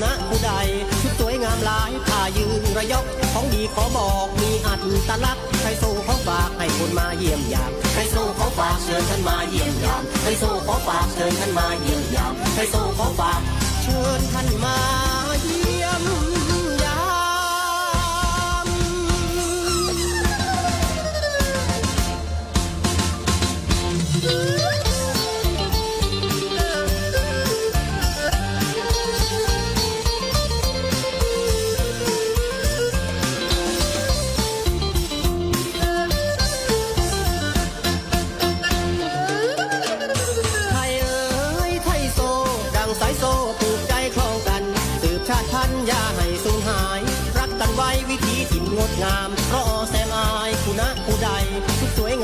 คุณะผู้ใด ชุดสวยงามหลายผ้ายืนระยกของดีขอบอกมีอัตลักษณ์ใครโซขอฝากให้คนมาเยี่ยมยามใครโซขอฝากเชิญท่านมาเยี่ยมยามใครโซขอฝากเชิญท่านมาเยี่ยมยามใครโซขอฝากเชิญท่านมาเยี่ยมยามไ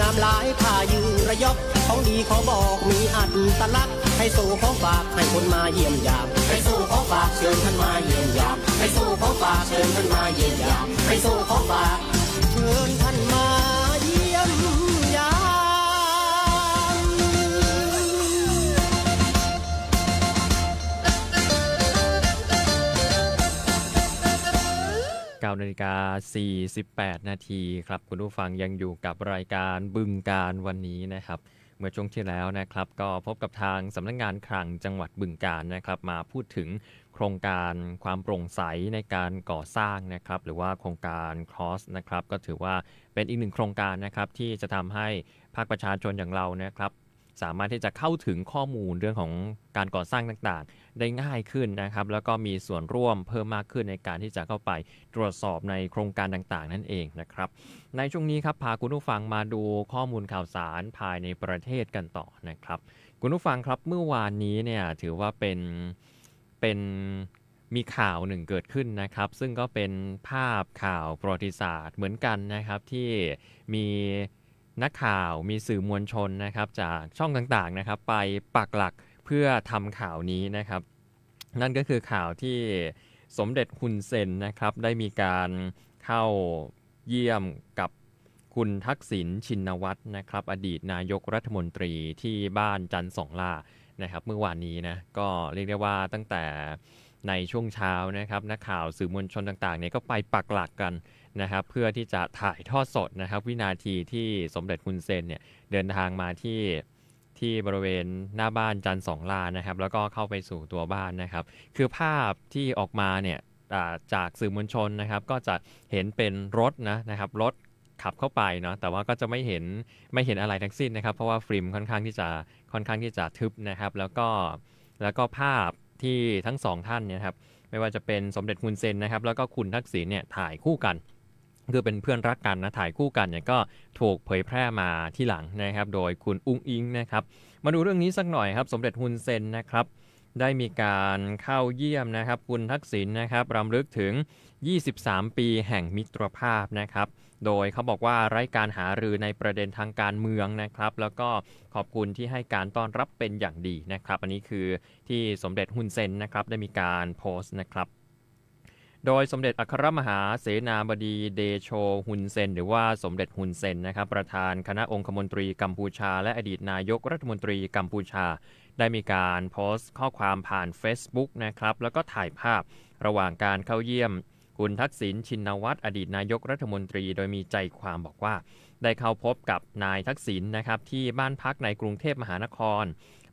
ามหลายผ้ายืนระยกของดีขอบอกมีอัตลักษณ์ให้สู่ของฝากให้คนมาเยี่ยมยามให้สู่ของฝากเชิญท่านมาเยี่ยมยามให้สู่ขอฝากเชิญท่านมาเยี่ยมยามให้สู่ของฝากเชิญท่านมา นาฬิกา 48 นาทีครับ คุณผู้ฟังยังอยู่กับรายการบึงการวันนี้นะครับ เมื่อช่วงที่แล้วนะครับ ก็พบกับทางสำนักงานคลังจังหวัดบึงการนะครับ มาพูดถึงโครงการความโปร่งใสในการก่อสร้างนะครับ หรือว่าโครงการครอสนะครับ ก็ถือว่าเป็นอีกหนึ่งโครงการนะครับที่จะทำให้ภาคประชาชนอย่างเรานะครับ สามารถที่จะเข้าถึงข้อมูลเรื่องของการก่อสร้างต่างๆ ได้ง่ายขึ้นนะครับ แล้วก็มีส่วนร่วมเพิ่มมากขึ้นในการที่จะเข้าไปตรวจสอบในโครงการต่างๆ นั่นเองนะครับ ในช่วงนี้ครับพาคุณผู้ฟังมาดูข้อมูลข่าวสารภายในประเทศกันต่อนะครับ คุณผู้ฟังครับเมื่อวานนี้เนี่ยถือว่าเป็นเป็นมีข่าวหนึ่งเกิดขึ้นนะครับ ซึ่งก็เป็นภาพข่าวประวัติศาสตร์เหมือนกันนะครับที่มี นักข่าวมีสื่อมวลชนนะครับจากช่องต่างๆนะครับ ไปปักหลักเพื่อทำข่าวนี้นะครับ นั่นก็คือข่าวที่สมเด็จฮุนเซนนะครับ ได้มีการเข้าเยี่ยมกับคุณทักษิณชินวัตรนะครับ อดีตนายกรัฐมนตรีที่บ้านจันทร์สองล่านะครับ เมื่อวานนี้นะก็เรียกได้ว่าตั้งแต่ในช่วงเช้านะครับนักข่าวสื่อมวลชนต่างๆเนี่ยก็ไปปักหลักกัน นะครับเพื่อที่จะถ่ายทอดสดนะครับ วินาทีที่สมเด็จฮุนเซนเนี่ยเดินทางมาที่ที่บริเวณหน้าบ้านจันสองลานนะครับ แล้วก็เข้าไปสู่ตัวบ้านนะครับ คือภาพที่ออกมาเนี่ยจากสื่อมวลชนนะครับ ก็จะเห็นเป็นรถนะนะครับรถขับเข้าไปเนาะแต่ว่าก็จะไม่เห็นไม่เห็นอะไรทั้งสิ้นนะครับ เพราะว่าฟิล์มค่อนข้างที่จะค่อนข้างที่จะทึบนะครับ แล้วก็แล้วก็ภาพที่ทั้งสองท่านเนี่ยครับไม่ว่าจะเป็นสมเด็จฮุนเซนนะครับ แล้วก็คุณทักษิณเนี่ยถ่ายคู่กัน คือเป็นเพื่อนรักกันนะถ่ายคู่กันเนี่ยก็ถูกเผยแพร่มาที่หลังนะครับ โดยคุณอุ้งอิงนะครับ มาดูเรื่องนี้สักหน่อยครับ สมเด็จฮุนเซนนะครับ ได้มีการเข้าเยี่ยมนะครับ คุณทักษิณนะครับรำลึกถึง 23 ปีแห่งมิตรภาพนะครับ โดยเขาบอกว่าไร้การหารือในประเด็นทางการเมืองนะครับ แล้วก็ขอบคุณที่ให้การต้อนรับเป็นอย่างดีนะครับ อันนี้คือที่สมเด็จฮุนเซนนะครับได้มีการโพสต์นะครับ โดยสมเด็จอัครมหาเสนาบดีเดโชฮุนเซน หรือว่าสมเด็จฮุนเซนนะครับประธานคณะองคมนตรีกัมพูชา และอดีตนายกรัฐมนตรีกัมพูชา ได้มีการโพสต์ข้อความผ่าน Facebook นะครับแล้วก็ถ่ายภาพระหว่างการเข้าเยี่ยมคุณทักษิณชินวัตรอดีตนายกรัฐมนตรี โดยมีใจความบอกว่า ได้เข้าพบกับนายทักษิณนะครับที่บ้านพักในกรุงเทพมหานคร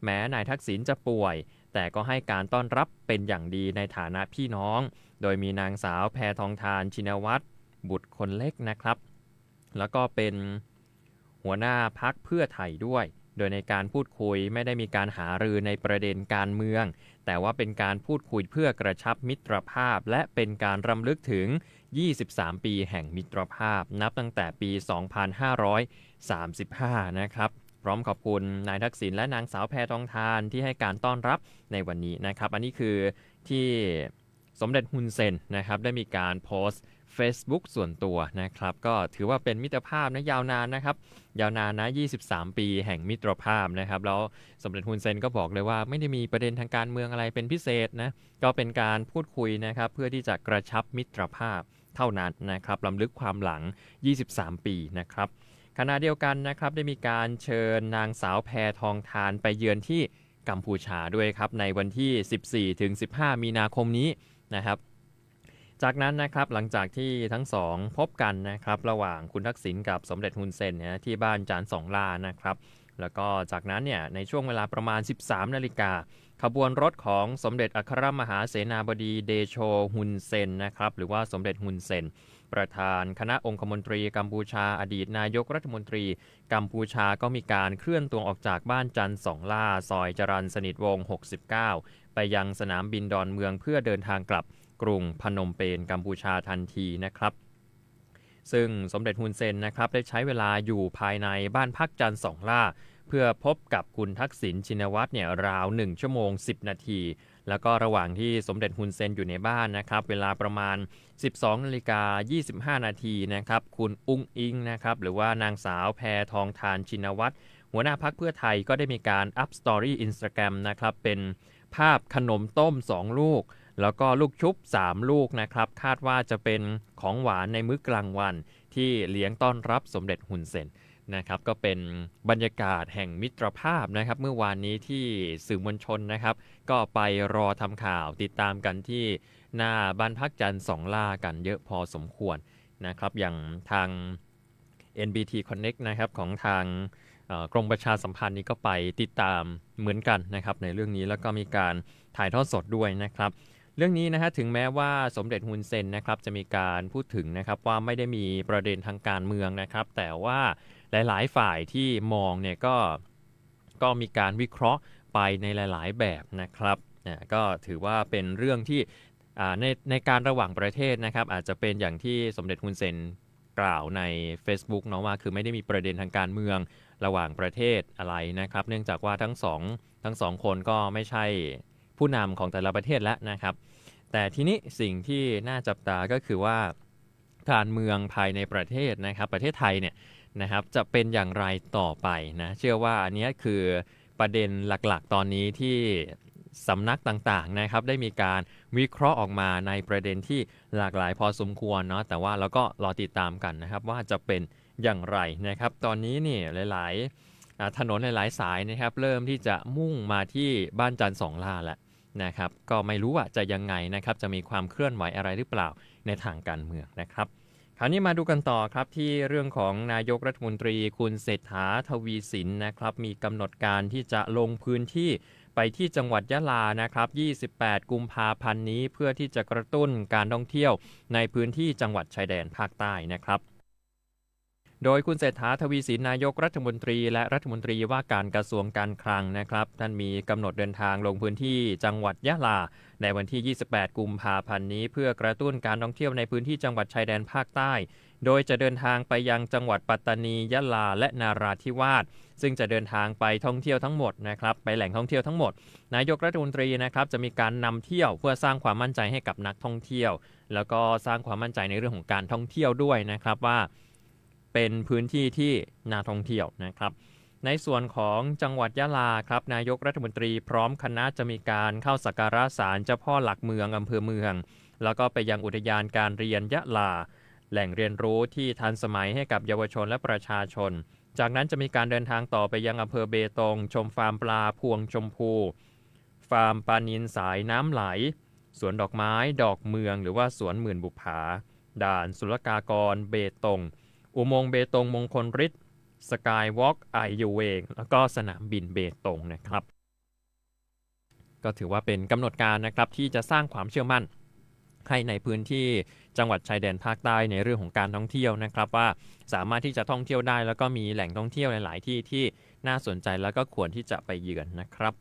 แม้นายทักษิณจะป่วย แต่ก็ให้การต้อนรับเป็นอย่างดีในฐานะพี่น้อง โดยมีนางสาวแพทองทานชินวัตรบุตรคนเล็กนะครับ แล้วก็เป็นหัวหน้าพักเพื่อไทยด้วย โดยในการพูดคุยไม่ได้มีการหารือในประเด็นการเมือง แต่ว่าเป็นการพูดคุยเพื่อกระชับมิตรภาพ และเป็นการรำลึกถึง 23 ปีแห่งมิตรภาพ นับตั้งแต่ปี 2535 นะครับพร้อมขอบคุณนายทักษิณและนางสาวแพทองทานที่ให้การต้อนรับในวันนี้นะครับ อันนี้คือที่ สมเด็จฮุนเซนนะครับได้มีการโพสต์ Facebook ส่วนตัวนะครับก็ถือว่าเป็นมิตรภาพนะยาวนานนะครับยาวนานนะ 23 ปีแห่งมิตรภาพนะครับแล้วสมเด็จฮุนเซนก็บอกเลยว่าไม่ได้มีประเด็นทางการเมืองอะไรเป็นพิเศษนะก็เป็นการพูดคุยนะครับเพื่อที่จะกระชับมิตรภาพเท่านั้นนะครับลำลึกความหลัง 23 ปีนะครับขณะเดียวกันนะครับได้มีการเชิญนางสาวแพทองทานไปเยือนที่กัมพูชาด้วยครับในวันที่ 14-15 มีนาคมนี้ นะครับ จากนั้นนะครับหลังจากที่ทั้งสองพบกันนะครับระหว่างคุณทักษิณกับสมเด็จฮุนเซนเนี่ยที่บ้านจานสองลานะครับแล้วก็จากนั้นเนี่ยในช่วงเวลาประมาณ 13 นาฬิกาขบวนรถของสมเด็จอัครมหาเสนาบดีเดโชฮุนเซนนะครับหรือว่าสมเด็จฮุนเซน ประธานคณะองคมนตรีกัมพูชาอดีตนายกรัฐมนตรี กัมพูชาก็มีการเคลื่อนตัวออกจากบ้านจันทร์สองล่า ซอยจรันสนิทวง 69 ไปยังสนามบินดอนเมืองเพื่อเดินทางกลับกรุงพนมเปญกัมพูชาทันทีนะครับซึ่งสมเด็จฮุนเซนนะครับได้ใช้เวลาอยู่ภายในบ้านพักจันทร์สองล่า เพื่อพบกับคุณทักษิณชินวัตรเนี่ยราว 1 ชั่วโมง 10 นาที แล้วก็ระหว่างที่สมเด็จฮุนเซนอยู่ในบ้านนะครับ เวลาประมาณ 12นาฬิกา25 นาทีนะครับ คุณอุ้งอิงนะครับ หรือว่านางสาวแพทองทานชินวัตรหัวหน้าพักเพื่อไทยก็ได้มีการอัพสตอรี่อินสตาแกรมนะครับ เป็นภาพขนมต้ม 2 ลูก แล้วก็ลูกชุบ 3 ลูกนะครับ คาดว่าจะเป็นของหวานในมื้อกลางวันที่เลี้ยงต้อนรับสมเด็จฮุนเซน นะครับก็เป็นบรรยากาศแห่งมิตรภาพนะครับ เมื่อวานนี้ที่สื่อมวลชนนะครับ ก็ไปรอทำข่าวติดตามกันที่หน้าบ้านพักจันทร์สองล่ากันเยอะพอสมควรนะครับ อย่างทาง NBT Connect นะครับของทางกรมประชาสัมพันธ์นี้ก็ไปติดตามเหมือนกันนะครับ ในเรื่องนี้แล้วก็มีการถ่ายทอดสดด้วยนะครับ เรื่องนี้นะฮะถึงแม้ว่าสมเด็จฮุนเซนนะครับจะมีการพูดถึงนะครับว่าไม่ได้มีประเด็นทางการเมืองนะครับ แต่ว่า หลายๆ ฝ่ายที่มองเนี่ยก็ก็มีการวิเคราะห์ไปในหลาย ๆ แบบนะครับนะก็ถือว่าเป็นเรื่องที่ในในการระหว่างประเทศนะครับ อาจจะเป็นอย่างที่สมเด็จฮุนเซนกล่าวใน Facebook เนาะว่าคือไม่ได้มีประเด็นทางการเมืองระหว่างประเทศอะไรนะครับ เนื่องจากว่าทั้งสองทั้งสองคนก็ไม่ใช่ผู้นำของแต่ละประเทศแล้วนะครับ แต่ทีนี้สิ่งที่น่าจับตาก็คือว่าการเมืองภายในประเทศนะครับ ประเทศไทยเนี่ย นะครับจะเป็นอย่างไรต่อไปนะเชื่อว่าอันนี้คือประเด็นหลักๆ ตอนนี้ที่สำนักต่างๆนะครับได้มีการวิเคราะห์ออกมาในประเด็นที่หลากหลายพอสมควรเนาะแต่ว่าเราก็รอติดตามกันนะครับว่าจะเป็นอย่างไรนะครับ ตอนนี้นี่หลายๆถนนหลายๆสายนะครับ เริ่มที่จะมุ่งมาที่บ้านจันทร์สองล่าแล้วนะครับ ก็ไม่รู้ว่าจะยังไงนะครับ จะมีความเคลื่อนไหวอะไรหรือเปล่าในทางการเมืองนะครับ คราวนี้มาดูกันต่อครับที่เรื่องของนายกรัฐมนตรีคุณเศรษฐาทวีสินนะครับมีกำหนดการที่จะลงพื้นที่ไปที่จังหวัดยะลานะครับ 28 กุมภาพันธ์นี้เพื่อที่จะกระตุ้นการท่องเที่ยวในพื้นที่จังหวัดชายแดนภาคใต้นะครับ โดยคุณเศรษฐาทวีสินนายกรัฐมนตรีและรัฐมนตรีว่าการกระทรวงการคลังนะครับ ท่านมีกำหนดเดินทางลงพื้นที่จังหวัดยะลา ในวันที่ 28 กุมภาพันธ์นี้ เพื่อกระตุ้นการท่องเที่ยวในพื้นที่จังหวัดชายแดนภาคใต้ โดยจะเดินทางไปยังจังหวัดปัตตานียะลาและนาราธิวาสซึ่งจะเดินทางไปท่องเที่ยวทั้งหมดนะครับไปแหล่งท่องเที่ยวทั้งหมด นายกรัฐมนตรีนะครับจะมีการนำเที่ยวเพื่อสร้างความมั่นใจให้กับนักท่องเที่ยว แล้วก็สร้างความมั่นใจในเรื่องของการท่องเที่ยวด้วยนะครับว่า เป็นพื้นที่ที่น่าท่องเที่ยวนะครับ ในส่วนของจังหวัดยะลาครับ นายกรัฐมนตรีพร้อมคณะจะมีการเข้าสักการะศาลเจ้าพ่อหลักเมืองอำเภอเมือง แล้วก็ไปยังอุทยานการเรียนยะลา แหล่งเรียนรู้ที่ทันสมัยให้กับเยาวชนและประชาชน จากนั้นจะมีการเดินทางต่อไปยังอำเภอเบตง ชมฟาร์มปลาพวงชมพู ฟาร์มปลานินสายน้ำไหล สวนดอกไม้ ดอกเมือง หรือว่าสวนหมื่นบุปผาด่านศุลกากรเบตง อุโมงค์เบตงมงคลฤทธิ์สกายวอล์กไอยูเวงแล้วก็สนามบินเบตงนะครับ ก็ถือว่าเป็นกำหนดการนะครับที่จะสร้างความเชื่อมั่น ให้ในพื้นที่จังหวัดชายแดนภาคใต้ในเรื่องของการท่องเที่ยวนะครับ ว่าสามารถที่จะท่องเที่ยวได้ แล้วก็มีแหล่งท่องเที่ยวหลาย ๆ ที่ที่น่าสนใจแล้วก็ควรที่จะไปเยือนนะครับ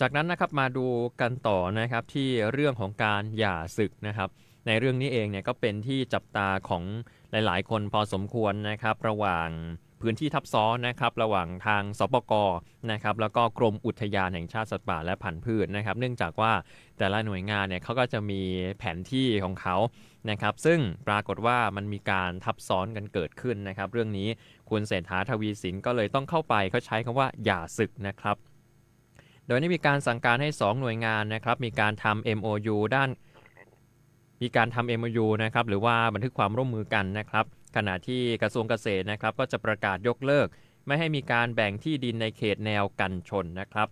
จากนั้นนะครับมาดูกันต่อนะครับที่เรื่องของการหย่าศึกนะครับ ในเรื่องนี้เองเนี่ยก็เป็นที่จับตาของหลาย ๆ คนพอสมควรนะครับ ระหว่างพื้นที่ทับซ้อนนะครับระหว่างทางสปกนะครับแล้วก็กรมอุทยานแห่งชาติสัตว์ป่าและพันธุ์พืชนะครับ เนื่องจากว่าแต่ละหน่วยงานเนี่ยเขาก็จะมีแผนที่ของเขานะครับ ซึ่งปรากฏว่ามันมีการทับซ้อนกันเกิดขึ้นนะครับ เรื่องนี้คุณเศรษฐาทวีสินก็เลยต้องเข้าไปเขาใช้คำว่าอย่าศึกนะครับ โดยได้มีการสั่งการให้ 2 หน่วยงานนะครับมีการทำ MOU ด้าน มีการทำ MOU นะครับหรือว่าบันทึกความร่วมมือกันนะครับขณะที่กระทรวงเกษตรนะครับก็จะประกาศยกเลิก ไม่ให้มีการแบ่งที่ดินในเขตแนวกันชนนะครับ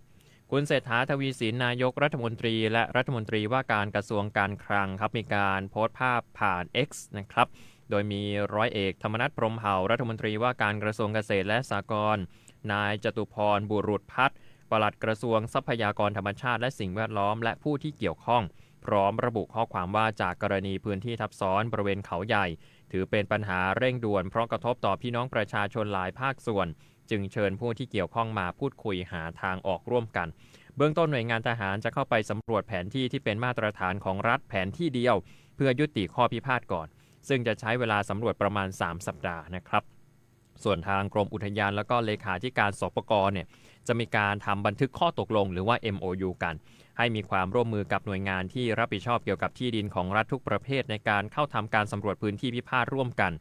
คุณเศรษฐาทวีสินนายกรัฐมนตรี และรัฐมนตรีว่าการกระทรวงการคลังครับมีการโพสต์ภาพผ่าน X นะครับโดยมีร้อยเอกธรรมนัฐพรมเผ่ารัฐมนตรีว่าการกระทรวงเกษตรและสหกรณ์นายจตุพรบุรุษพัฒน์ปลัดกระทรวงทรัพยากรธรรมชาติและสิ่งแวดล้อม และผู้ที่เกี่ยวข้อง พร้อมระบุข้อความว่าจากกรณีพื้นที่ทับซ้อนบริเวณเขาใหญ่ ถือเป็นปัญหาเร่งด่วนเพราะกระทบต่อพี่น้องประชาชนหลายภาคส่วน จึงเชิญผู้ที่เกี่ยวข้องมาพูดคุยหาทางออกร่วมกัน เบื้องต้นหน่วยงานทหารจะเข้าไปสำรวจแผนที่ที่เป็นมาตรฐานของรัฐแผนที่เดียว เพื่อยุติข้อพิพาทก่อน ซึ่งจะใช้เวลาสำรวจประมาณ 3 สัปดาห์นะครับ ส่วนทางกรมอุทยานแล้วก็เลขาธิการสปกเนี่ย จะมีการทำบันทึกข้อตกลง หรือว่า MOU กัน ให้มีความร่วมมือกับหน่วยงานที่รับผิดชอบเกี่ยวกับที่ดินของรัฐทุกประเภทในการเข้าทำการสำรวจพื้นที่พิพาทร่วมกัน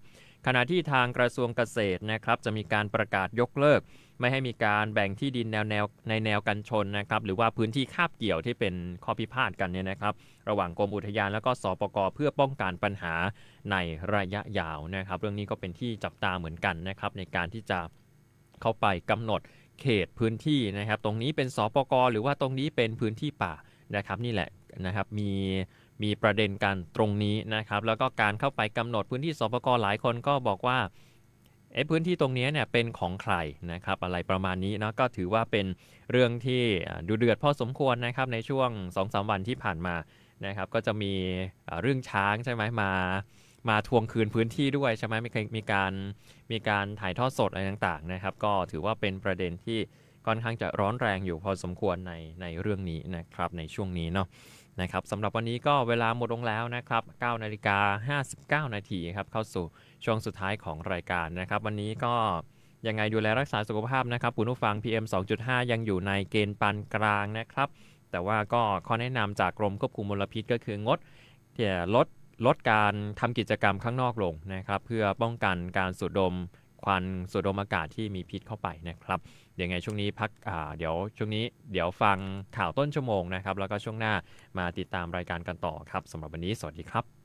ขณะที่ทางกระทรวงเกษตรนะครับจะมีการประกาศยกเลิก ไม่ให้มีการแบ่งที่ดินแนวแนวในแนวกันชนนะครับหรือว่าพื้นที่คาบเกี่ยวที่เป็นข้อพิพาทกันเนี่ยนะครับ ระหว่างกรมอุทยานแล้วก็สปกเพื่อป้องกันปัญหาในระยะยาวนะครับ เรื่องนี้ก็เป็นที่จับตาเหมือนกันนะครับในการที่จะเข้าไปกำหนด เขตพื้นที่นะครับ ตรงนี้เป็นสปกหรือว่าตรงนี้เป็นพื้นที่ป่านะครับ นี่แหละนะครับมีมีประเด็นกันตรงนี้นะครับ แล้วก็การเข้าไปกำหนดพื้นที่สปกหลายคนก็บอกว่าไอ้พื้นที่ตรงนี้เนี่ยเป็นของใครนะครับ อะไรประมาณนี้นะก็ถือว่าเป็นเรื่องที่ดูเดือดพอสมควรนะครับในช่วง2อสวันที่ผ่านมานะครับ ก็จะมีเรื่องช้างใช่ไหมมา มาทวงคืนพื้นที่ด้วยใช่ไหมมีมีการมีการถ่ายทอดสดอะไรต่างๆนะครับ ก็ถือว่าเป็นประเด็นที่ค่อนข้างจะร้อนแรงอยู่พอสมควรในในเรื่องนี้นะครับ ในช่วงนี้เนาะนะครับสำหรับวันนี้ก็เวลาหมดลงแล้วนะครับ9นาฬิกา59 นาทีครับเข้าสู่ช่วงสุดท้ายของรายการนะครับ วันนี้ก็ยังไงดูแลรักษาสุขภาพนะครับคุณผู้ฟัง PM 2.5 ยังอยู่ในเกณฑ์ปานกลางนะครับ แต่ว่าก็ข้อแนะนำจากกรมควบคุมมลพิษก็คืองดที่ลด ลดการทำกิจกรรมข้างนอกลงนะครับ เพื่อป้องกันการสูดดมควันสูดดมอากาศที่มีพิษเข้าไปนะครับเดี๋ยวไงช่วงนี้พักอ่าเดี๋ยวช่วงนี้เดี๋ยวฟังข่าวต้นชั่วโมงนะครับ แล้วก็ช่วงหน้ามาติดตามรายการกันต่อครับสำหรับวันนี้สวัสดีครับ